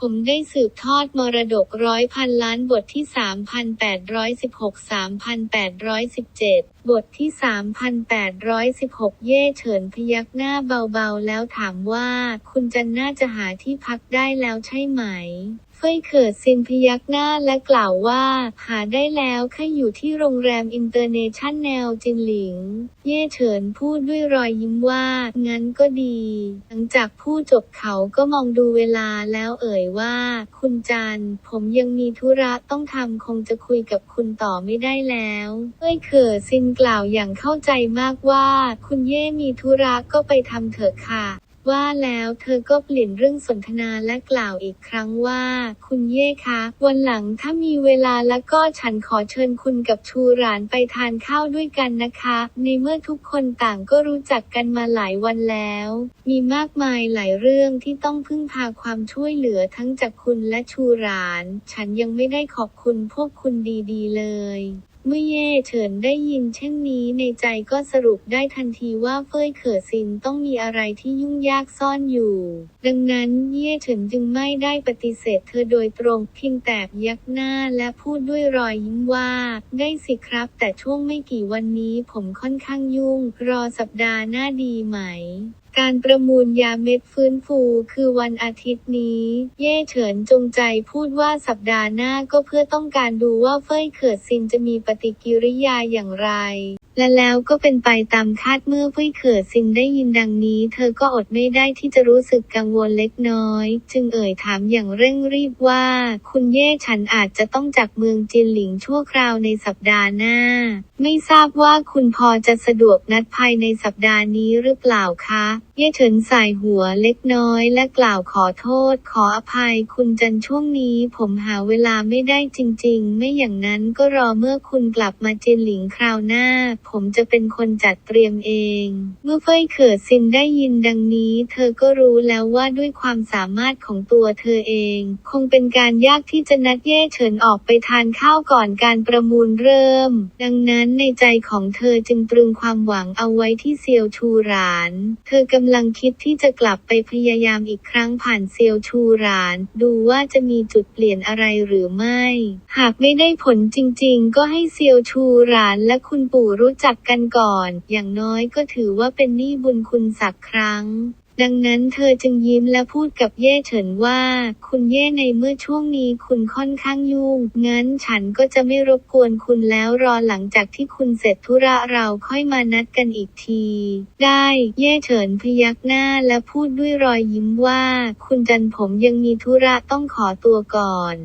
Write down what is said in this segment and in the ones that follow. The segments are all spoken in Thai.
ผมได้สืบทอดมรดกร้อยพันล้านบทที่ 3,816 3,817 บทที่ 3,816 เย่เฉินพยักหน้าเบาๆ แล้วถามว่า คุณจันน่าจะหาที่พักได้แล้วใช่ไหม เฟยเขิดซินพยักหน้าและกล่าวว่า หาได้แล้วแค่อยู่ที่โรงแรมอินเตอร์เนชั่นแนลจินหลิง เย่เฉินพูดด้วยรอยยิ้มว่า งั้นก็ดี หลังจากพูดจบเขาก็มองดูเวลาแล้วเอ่ยว่า คุณจันผมยังมีธุระต้องทำคงจะคุยกับคุณต่อไม่ได้แล้วเอ้ยเขิดซินกล่าวอย่างเข้าใจมากว่า คุณเย่มีธุระก็ไปทำเถอะค่ะ ว่าแล้วเธอก็เปลี่ยนเรื่องสนทนาและกล่าวอีกครั้งว่า คุณเย่คะ วันหลังถ้ามีเวลาแล้วก็ฉันขอเชิญคุณกับชูหรานไปทานข้าวด้วยกันนะคะ ในเมื่อทุกคนต่างก็รู้จักกันมาหลายวันแล้ว มีมากมายหลายเรื่องที่ต้องพึ่งพาความช่วยเหลือทั้งจากคุณและชูหราน ฉันยังไม่ได้ขอบคุณพวกคุณดีๆเลย เมื่อเย่เฉินได้ยินเช่นนี้ในใจก็สรุปได้ทันทีว่าเฟยเขอซินต้องมีอะไรที่ยุ่งยากซ่อนอยู่ ดังนั้นเย่เฉินจึงไม่ได้ปฏิเสธเธอโดยตรงเพียงแต่ยักหน้าและพูดด้วยรอยยิ้มว่า ได้สิครับ แต่ช่วงไม่กี่วันนี้ผมค่อนข้างยุ่ง รอสัปดาห์หน้าดีไหม การประมูลยาเม็ดฟื้นฟูคือวันอาทิตย์นี้ เย่เฉินจงใจพูดว่าสัปดาห์หน้าก็เพื่อต้องการดูว่าเฟยเขิดซินจะมีปฏิกิริยาอย่างไร และแล้วก็เป็นไปตามคาดเมื่อเฟยเขิดซินได้ยินดังนี้ เธอก็อดไม่ได้ที่จะรู้สึกกังวลเล็กน้อย จึงเอ่ยถามอย่างเร่งรีบว่า คุณเย่ฉันอาจจะต้องจากเมืองจินหลิงชั่วคราวในสัปดาห์หน้า ไม่ทราบว่าคุณพอจะสะดวกนัดภายในสัปดาห์นี้หรือเปล่าคะ เย่เฉินสายหัวเล็กน้อยและกล่าวขอโทษ ขออภัยคุณจันช่วงนี้ผมหาเวลาไม่ได้จริง ๆ ไม่อย่างนั้นก็รอเมื่อคุณกลับมาเจนหลิงคราวหน้า ผมจะเป็นคนจัดเตรียมเอง เมื่อเฟยเขิดซินได้ยินดังนี้ เธอก็รู้แล้วว่าด้วยความสามารถของตัวเธอเอง คงเป็นการยากที่จะนัดเย่เฉินออกไปทานข้าวก่อนการประมูลเริ่ม ดังนั้นในใจของเธอจึงตรึงความหวังเอาไว้ที่เซียวชูหราน เธอกำลังคิดที่จะกลับไปพยายามอีกครั้งผ่านเซียวชูราน ดูว่าจะมีจุดเปลี่ยนอะไรหรือไม่ หากไม่ได้ผลจริงๆ ก็ให้เซียวชูรานและคุณปู่รู้จักกันก่อน อย่างน้อยก็ถือว่าเป็นหนี้บุญคุณสักครั้ง ดังนั้นเธอจึงยิ้มและพูดกับเย่เฉินว่า คุณเย่ในเมื่อช่วงนี้คุณค่อนข้างยุ่ง งั้นฉันก็จะไม่รบกวนคุณแล้วรอหลังจากที่คุณเสร็จธุระเราค่อยมานัดกันอีกที ได้ เย่เฉินพยักหน้าและพูดด้วยรอยยิ้มว่า คุณจันผมยังมีธุระต้องขอตัวก่อน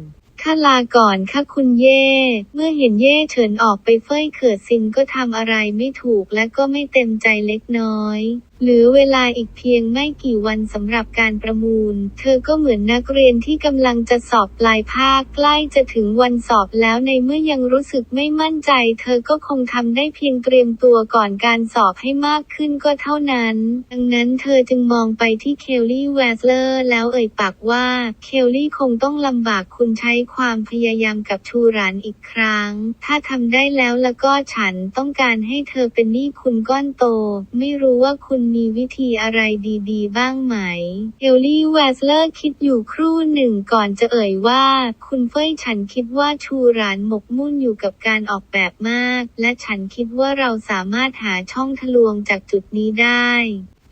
ข้าลาก่อนค่ะคุณเย่ เมื่อเห็นเย่เฉินออกไปเฟ้ยเขิดซินก็ทำอะไรไม่ถูกและก็ไม่เต็มใจเล็กน้อย หรือเวลาอีกเพียงไม่กี่วันสำหรับการประมูล เธอก็เหมือนนักเรียนที่กำลังจะสอบปลายภาคใกล้จะถึงวันสอบแล้วในเมื่อยังรู้สึกไม่มั่นใจ เธอก็คงทำได้เพียงเตรียมตัวก่อนการสอบให้มากขึ้นก็เท่านั้น ดังนั้นเธอจึงมองไปที่เคลลี่แวสเลอร์แล้วเอ่ยปากว่า เคลลี่คงต้องลำบากคุณใช้ความพยายามกับชูรานอีกครั้ง ถ้าทำได้แล้วแล้วก็ฉันต้องการให้เธอเป็นหนี้คุณก้อนโต ไม่รู้ว่าคุณมีวิธีอะไรดี ๆ บ้างไหม เอลลี่แวสเลอร์คิดอยู่ครู่หนึ่งก่อนจะเอ่ยว่า คุณเฟ้ยฉันคิดว่าชูรานหมกมุ่นอยู่กับการออกแบบมาก และฉันคิดว่าเราสามารถหาช่องทะลวงจากจุดนี้ได้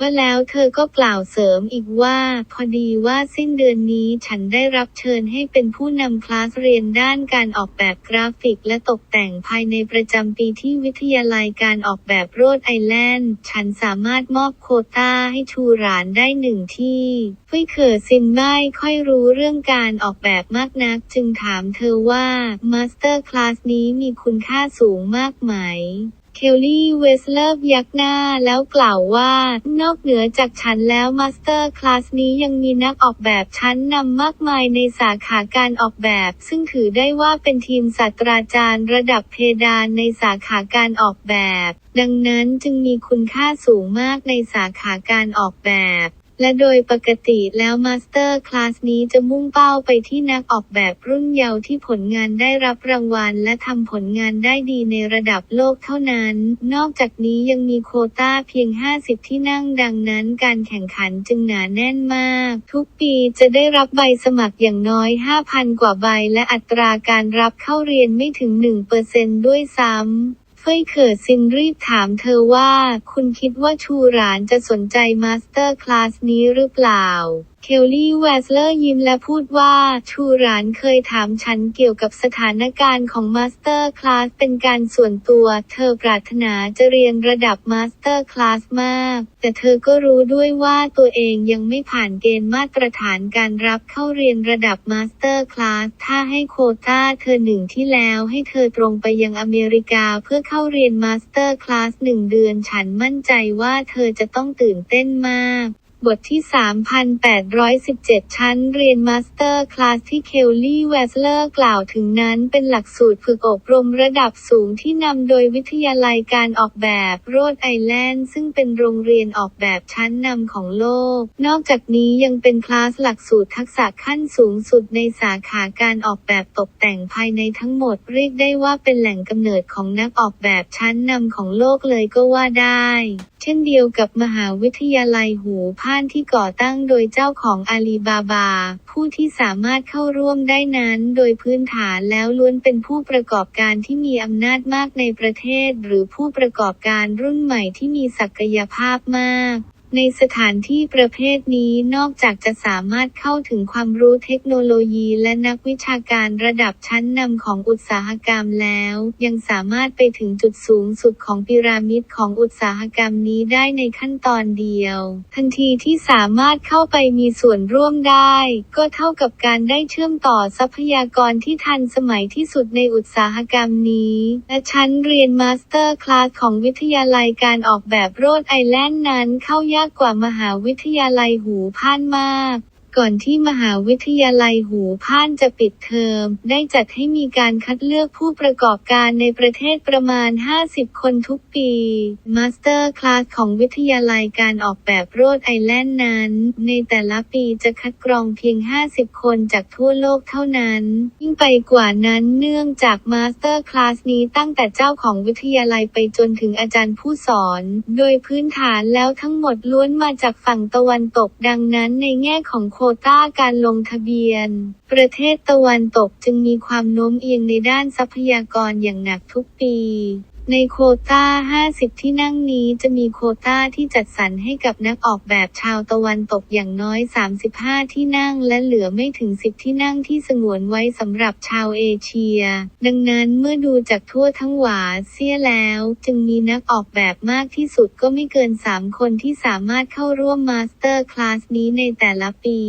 ว่าแล้วเธอก็กล่าวเสริมอีกว่า พอดีว่าสิ้นเดือนนี้ฉันได้รับเชิญให้เป็นผู้นำคลาสเรียนด้านการออกแบบกราฟิกและตกแต่งภายในประจำปีที่วิทยาลัยการออกแบบโรดไอแลนด์ ฉันสามารถมอบโคต้าให้ชูหรานได้หนึ่งที่ฟุยเขอซินไม่ค่อยรู้เรื่องการออกแบบมากนัก จึงถามเธอว่ามาสเตอร์คลาสนี้มีคุณค่าสูงมากไหม เคลลี่เวสเลอร์ยักหน้าแล้วกล่าวว่า นอกเหนือจากฉันแล้วมาสเตอร์คลาสนี้ยังมีนักออกแบบชั้นนำมากมายในสาขาการออกแบบ ซึ่งถือได้ว่าเป็นทีมศาสตราจารย์ระดับเพดานในสาขาการออกแบบ ดังนั้นจึงมีคุณค่าสูงมากในสาขาการออกแบบ และโดยปกติแล้วมาสเตอร์คลาสนี้จะมุ่งเป้าไปที่นักออกแบบรุ่นเยาว์ที่ผลงานได้รับรางวัล และทำผลงานได้ดีในระดับโลกเท่านั้น นอกจากนี้ยังมีโคต้าเพียง 50 ที่นั่งดังนั้นการแข่งขันจึงหนาแน่นมาก ทุกปีจะได้รับใบสมัครอย่างน้อย 5,000 กว่าใบ และอัตราการรับเข้าเรียนไม่ถึง 1%ด้วยซ้ำ่อยเขอซินรีบถามเธอว่า คุณคิดว่าชูหรานจะสนใจมาสเตอร์คลาสนี้หรือเปล่าเคลลี่แวสเลอร์ยิ้มและพูดว่า ชูรานเคยถามฉันเกี่ยวกับสถานการณ์ของมาสเตอร์คลาสเป็นการส่วนตัว เธอปรารถนาจะเรียนระดับมาสเตอร์คลาสมาก แต่เธอก็รู้ด้วยว่าตัวเองยังไม่ผ่านเกณฑ์มาตรฐานการรับเข้าเรียนระดับมาสเตอร์คลาส ถ้าให้โคต้าเธอหนึ่งที่แล้วให้เธอตรงไปยังอเมริกาเพื่อเข้าเรียนมาสเตอร์คลาสหนึ่งเดือน ฉันมั่นใจว่าเธอจะต้องตื่นเต้นมาก บทที่ 3,817 ชั้นเรียนมาสเตอร์คลาสที่เคลลี่แวสเลอร์กล่าวถึงนั้นเป็นหลักสูตรฝึกอบรมระดับสูงที่นำโดยวิทยาลัยการออกแบบโรดไอแลนด์ซึ่งเป็นโรงเรียนออกแบบชั้นนำของโลก นอกจากนี้ยังเป็นคลาสหลักสูตรทักษะขั้นสูงสุดในสาขาการออกแบบตกแต่งภายในทั้งหมด เรียกได้ว่าเป็นแหล่งกำเนิดของนักออกแบบชั้นนำของโลกเลยก็ว่าได้ เช่นเดียวกับมหาวิทยาลัยหูพานที่ก่อตั้งโดยเจ้าของอาลีบาบา ผู้ที่สามารถเข้าร่วมได้นั้นโดยพื้นฐานแล้วล้วนเป็นผู้ประกอบการที่มีอำนาจมากในประเทศ หรือผู้ประกอบการรุ่นใหม่ที่มีศักยภาพมาก ในสถานที่ประเภทนี้นอกจากจะสามารถเข้าถึงความรู้เทคโนโลยีและนักวิชาการระดับชั้นนำของอุตสาหกรรมแล้ว ยังสามารถไปถึงจุดสูงสุดของพีระมิดของอุตสาหกรรมนี้ได้ในขั้นตอนเดียว ทันทีที่สามารถเข้าไปมีส่วนร่วมได้ ก็เท่ากับการได้เชื่อมต่อทรัพยากรที่ทันสมัยที่สุดในอุตสาหกรรมนี้ และชั้นเรียนมาสเตอร์คลาสของวิทยาลัยการออกแบบโรดไอแลนด์นั้นเข้ายากากกว่ามหาวิทยาลัยหูพานมาก ก่อนที่มหาวิทยาลัยหูพานจะปิดเทอม ได้จัดให้มีการคัดเลือกผู้ประกอบการในประเทศประมาณ 50 คนทุกปี มาสเตอร์คลาสของวิทยาลัยการออกแบบโรดไอแลนด์นั้น ในแต่ละปีจะคัดกรองเพียง 50 คนจากทั่วโลกเท่านั้น ยิ่งไปกว่านั้นเนื่องจากมาสเตอร์คลาสนี้ตั้งแต่เจ้าของวิทยาลัยไปจนถึงอาจารย์ผู้สอน โดยพื้นฐานแล้วทั้งหมดล้วนมาจากฝั่งตะวันตกดังนั้นในแง่ของโควต้าการลงทะเบียน ประเทศตะวันตกจึงมีความโน้มเอียงในด้านทรัพยากรอย่างหนักทุกปี ในโคต้า 50 ที่นั่งนี้จะมีโคต้าที่จัดสรรให้กับนักออกแบบชาวตะวันตกอย่างน้อย 35 ที่นั่ง และเหลือไม่ถึง 10 ที่นั่งที่สงวนไว้สำหรับชาวเอเชีย ดังนั้นเมื่อดูจากทั่วทั้งหวาเซียแล้ว จึงมีนักออกแบบมากที่สุดก็ไม่เกิน 3 คนที่สามารถเข้าร่วมมาสเตอร์คลาสนี้ในแต่ละปี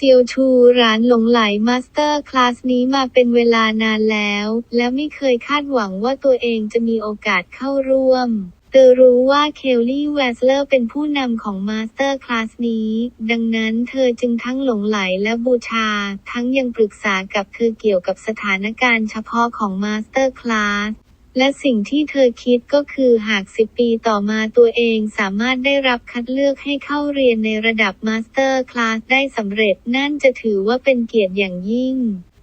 เซียวชูร้านหลงไหลมาสเตอร์คลาสนี้มาเป็นเวลานานแล้ว และไม่เคยคาดหวังว่าตัวเองจะมีโอกาสเข้าร่วมเธอรู้ว่าเคลลี่แวสเลอร์เป็นผู้นำของมาสเตอร์คลาสนี้ ดังนั้นเธอจึงทั้งหลงไหลและบูชา ทั้งยังปรึกษากับเธอเกี่ยวกับสถานการณ์เฉพาะของมาสเตอร์คลาส และสิ่งที่เธอคิดก็คือหาก 10 ปีต่อมาตัวเองสามารถได้รับคัดเลือกให้เข้าเรียนในระดับมาสเตอร์คลาสได้สำเร็จนั่นจะถือว่าเป็นเกียรติอย่างยิ่ง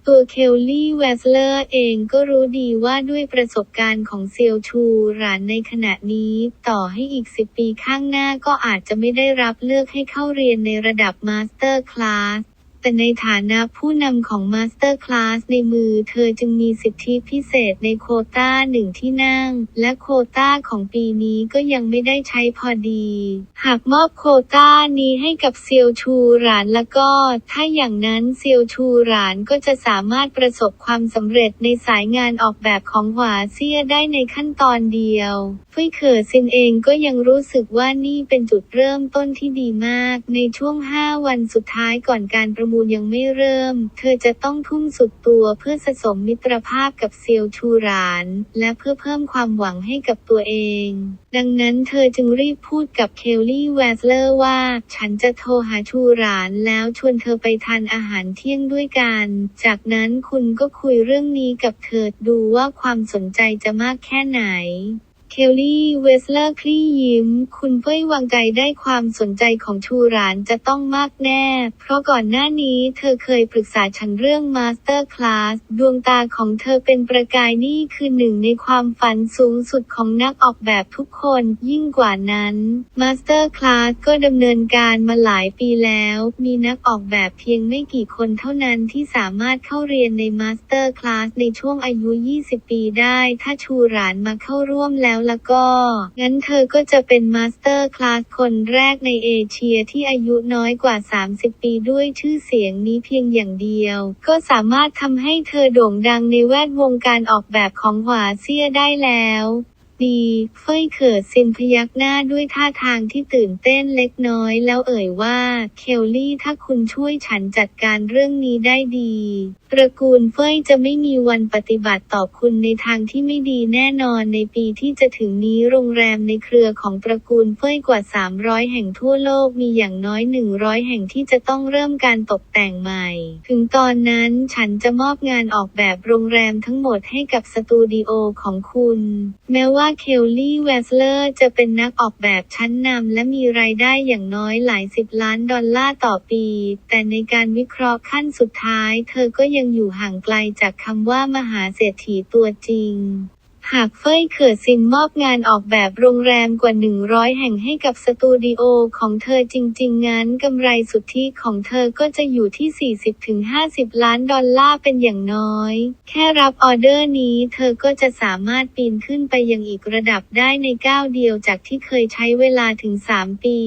ตัวเคลลี่แวสเลอร์เองก็รู้ดีว่าด้วยประสบการณ์ของเซียวชูหลานในขณะนี้ ต่อให้อีก 10 ปีข้างหน้าก็อาจจะไม่ได้รับเลือกให้เข้าเรียนในระดับมาสเตอร์คลาส แต่ในฐานะผู้นำของมาสเตอร์คลาสในมือเธอจึงมีสิทธิพิเศษในโคต้าหนึ่งที่นั่ง และโคต้าของปีนี้ก็ยังไม่ได้ใช้พอดี หากมอบโคต้านี้ให้กับเซียวชูหลานแล้วก็ ถ้าอย่างนั้นเซียวชูหลานก็จะสามารถประสบความสำเร็จในสายงานออกแบบของหวาเซียได้ในขั้นตอนเดียวฟุยเขอซินเองก็ยังรู้สึกว่านี่เป็นจุดเริ่มต้นที่ดีมาก ในช่วง 5 วันสุดท้ายก่อนการประมูลยังไม่เริ่ม เธอจะต้องทุ่มสุดตัวเพื่อสะสมมิตรภาพกับเซียวชูหลาน และเพื่อเพิ่มความหวังให้กับตัวเอง ดังนั้นเธอจึงรีบพูดกับเคลลี่แวสเลอร์ว่า ฉันจะโทรหาชูหลานแล้วชวนเธอไปทานอาหารเที่ยงด้วยกัน จากนั้นคุณก็คุยเรื่องนี้กับเธอดูว่าความสนใจจะมากแค่ไหน เคลลี่ เวสเลอร์คลี่ยิ้ม คุณเฟ้ยวางใจได้ความสนใจของชูรานจะต้องมากแน่ เพราะก่อนหน้านี้เธอเคยปรึกษาฉันเรื่องมาสเตอร์คลาส ดวงตาของเธอเป็นประกายนี่คือหนึ่งในความฝันสูงสุดของนักออกแบบทุกคน ยิ่งกว่านั้นมาสเตอร์คลาสก็ดำเนินการมาหลายปีแล้ว มีนักออกแบบเพียงไม่กี่คนเท่านั้นที่สามารถเข้าเรียนในมาสเตอร์คลาสในช่วงอายุ 20 ปีได้ ถ้าชูรานมาเข้าร่วมแล้วแล้วก็ งั้นเธอก็จะเป็นมาสเตอร์คลาสคนแรกในเอเชียที่อายุน้อยกว่า 30 ปีด้วยชื่อเสียงนี้เพียงอย่างเดียว ก็สามารถทำให้เธอโด่งดังในแวดวงการออกแบบของหวาเซียได้แล้ว ดีเฟยเขิดซินพยักหน้าด้วยท่าทางที่ตื่นเต้นเล็กน้อยแล้วเอ่ยว่า เคลลี่ถ้าคุณช่วยฉันจัดการเรื่องนี้ได้ดี ตระกูลเฟยจะไม่มีวันปฏิบัติต่อคุณในทางที่ไม่ดีแน่นอนในปีที่จะถึงนี้โรงแรมในเครือของตระกูลเฟยกว่า 300 แห่งทั่วโลกมีอย่างน้อย 100 แห่งที่จะต้องเริ่มการตกแต่งใหม่ ถึงตอนนั้นฉันจะมอบงานออกแบบโรงแรมทั้งหมดให้กับสตูดิโอของคุณ แม้ว่าเคลลี่เวสเลอร์จะเป็นนักออกแบบชั้นนำและมีรายได้อย่างน้อยหลายสิบล้านดอลลาร์ต่อปี แต่ในการวิเคราะห์ขั้นสุดท้าย เธอก็ยังอยู่ห่างไกลจากคำว่ามหาเศรษฐีตัวจริง หากเฟยเขิดซินมอบงานออกแบบโรงแรมกว่า 100 แห่งให้กับสตูดิโอของเธอจริงๆงั้นกำไรสุทธิของเธอก็จะอยู่ที่ 40-50 ล้านดอลลาร์เป็นอย่างน้อย แค่รับออเดอร์นี้เธอก็จะสามารถปีนขึ้นไปยังอีกระดับได้ในก้าวเดียวจากที่เคยใช้เวลาถึง 3 ปี